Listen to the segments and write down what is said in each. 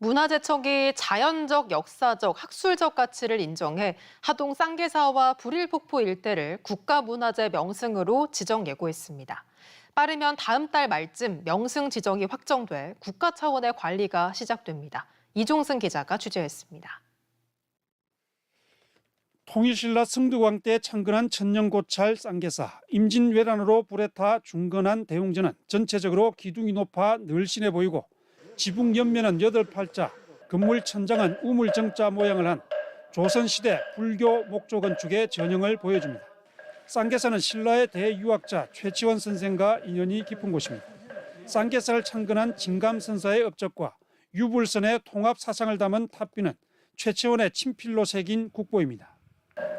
문화재청이 자연적, 역사적, 학술적 가치를 인정해 하동 쌍계사와 불일폭포 일대를 국가문화재 명승으로 지정 예고했습니다. 빠르면 다음 달 말쯤 명승 지정이 확정돼 국가 차원의 관리가 시작됩니다. 이종승 기자가 취재했습니다. 통일신라 승두광 때 창건한 천년고찰 쌍계사 임진왜란으로 불에 타 중건한 대웅전은 전체적으로 기둥이 높아 늘씬해 보이고 지붕 옆면은 여덟 팔자 건물 천장은 우물 정자 모양을 한 조선시대 불교 목조 건축의 전형을 보여줍니다. 쌍계사는 신라의 대유학자 최치원 선생과 인연이 깊은 곳입니다. 쌍계사를 창건한 진감선사의 업적과 유불선의 통합 사상을 담은 탑비는 최치원의 친필로 새긴 국보입니다.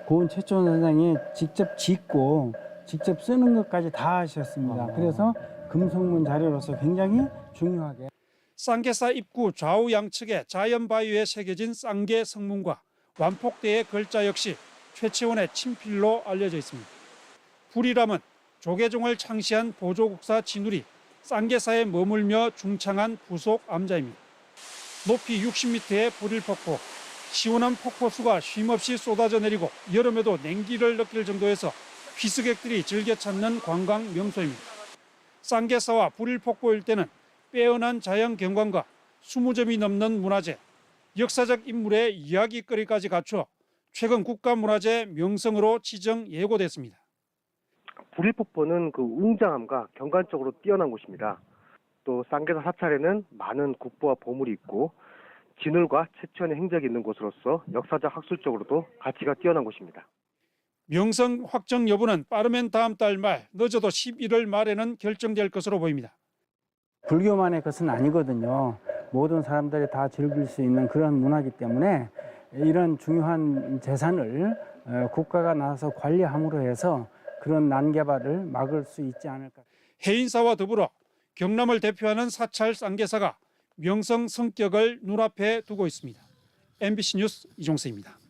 고은 최초원 선생이 직접 짓고 직접 쓰는 것까지 다 하셨습니다. 그래서 금속문 자료로서 굉장히 중요하게 쌍계사 입구 좌우 양측에 자연 바위에 새겨진 쌍계 성문과 완폭대의 글자 역시 최치원의 친필로 알려져 있습니다. 불이람은 조계종을 창시한 보조국사 진울이 쌍계사에 머물며 중창한 부속 암자입니다. 높이 60m의 불일 폭포, 시원한 폭포수가 쉼없이 쏟아져 내리고 여름에도 냉기를 느낄 정도에서 희스객들이 즐겨 찾는 관광 명소입니다. 쌍계사와 불일 폭포 일대는 빼어난 자연 경관과 20점이 넘는 문화재, 역사적 인물의 이야기거리까지 갖춰 최근 국가문화재 명성으로 지정 예고됐습니다. 불일폭포는 그 웅장함과 경관적으로 뛰어난 곳입니다. 또 쌍계사 사찰에는 많은 국보와 보물이 있고 진울과 최치원의 행적이 있는 곳으로서 역사적 학술적으로도 가치가 뛰어난 곳입니다. 명성 확정 여부는 빠르면 다음 달 말, 늦어도 11월 말에는 결정될 것으로 보입니다. 불교만의 것은 아니거든요. 모든 사람들이 다 즐길 수 있는 그런 문화이기 때문에 이런 중요한 재산을 어, 국가가 나서서 관리함으로 해서 그런 난개발을 막을 수 있지 않을까. 해인사와 더불어 경남을 대표하는 사찰 쌍계사가 명성 성격을 눈앞에 두고 있습니다. MBC 뉴스 이종세입니다.